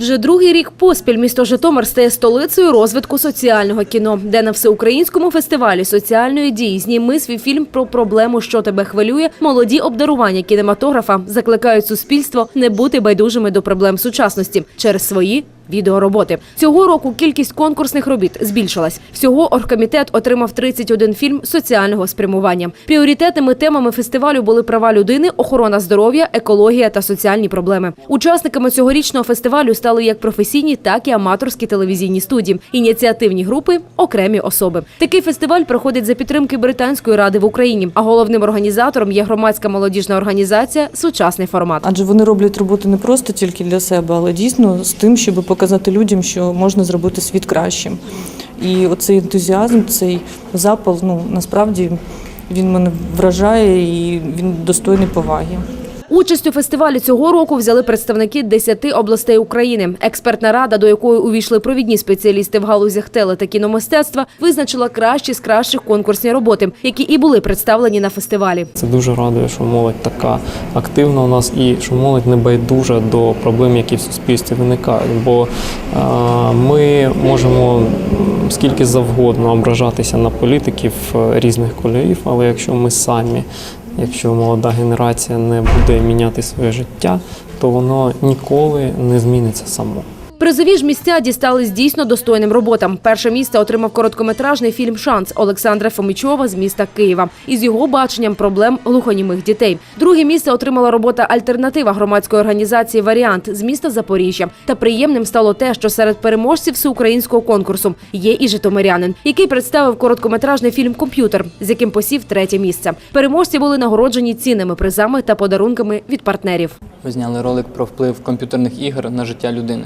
Вже другий рік поспіль місто Житомир стає столицею розвитку соціального кіно, де на всеукраїнському фестивалі соціальної дії зніми свій фільм про проблему, що тебе хвилює. Молоді обдарування кінематографа закликають суспільство не бути байдужими до проблем сучасності через свої. Відеороботи цього року кількість конкурсних робіт збільшилась. Всього оргкомітет отримав 31 фільм соціального спрямування. Пріоритетними темами фестивалю були права людини, охорона здоров'я, екологія та соціальні проблеми. Учасниками цьогорічного фестивалю стали як професійні, так і аматорські телевізійні студії, ініціативні групи, окремі особи. Такий фестиваль проходить за підтримки Британської ради в Україні. А головним організатором є громадська молодіжна організація Сучасний формат. Адже вони роблять роботу не просто тільки для себе, але дійсно з тим, щоб показати людям, що можна зробити світ кращим. І оцей ентузіазм, цей запал, ну насправді він мене вражає і він достойний поваги. Участь у фестивалі цього року взяли представники 10 областей України. Експертна рада, до якої увійшли провідні спеціалісти в галузях теле та кіномистецтва, визначила кращі з кращих конкурсні роботи, які і були представлені на фестивалі. Це дуже радує, що молодь така активна у нас і що молодь не байдужа до проблем, які в суспільстві виникають. Бо е, ми можемо скільки завгодно ображатися на політиків е, різних кольорів, але якщо ми самі, якщо молода генерація не буде міняти своє життя, то воно ніколи не зміниться само. Призові ж місця дістались дійсно достойним роботам. Перше місце отримав короткометражний фільм Шанс Олександра Фомічова з міста Києва із його баченням проблем глухонімих дітей. Друге місце отримала робота Альтернатива громадської організації Варіант з міста Запоріжжя. Та приємним стало те, що серед переможців всеукраїнського конкурсу є і житомирянин, який представив короткометражний фільм Комп'ютер, з яким посів третє місце. Переможці були нагороджені цінними призами та подарунками від партнерів. Ми зняли ролик про вплив комп'ютерних ігор на життя людини.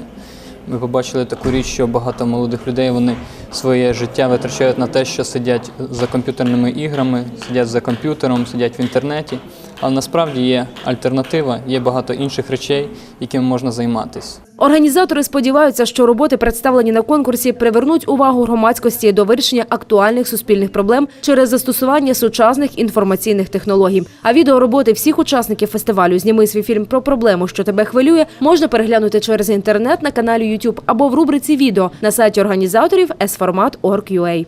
Ми побачили таку річ, що багато молодих людей вони своє життя витрачають на те, що сидять за комп'ютерними іграми, сидять за комп'ютером, сидять в інтернеті. Але насправді є альтернатива, є багато інших речей, якими можна займатися. Організатори сподіваються, що роботи, представлені на конкурсі, привернуть увагу громадськості до вирішення актуальних суспільних проблем через застосування сучасних інформаційних технологій. А відеороботи всіх учасників фестивалю Зніми свій фільм про проблему, що тебе хвилює, можна переглянути через інтернет на каналі YouTube або в рубриці відео на сайті організаторів sformat.org.ua.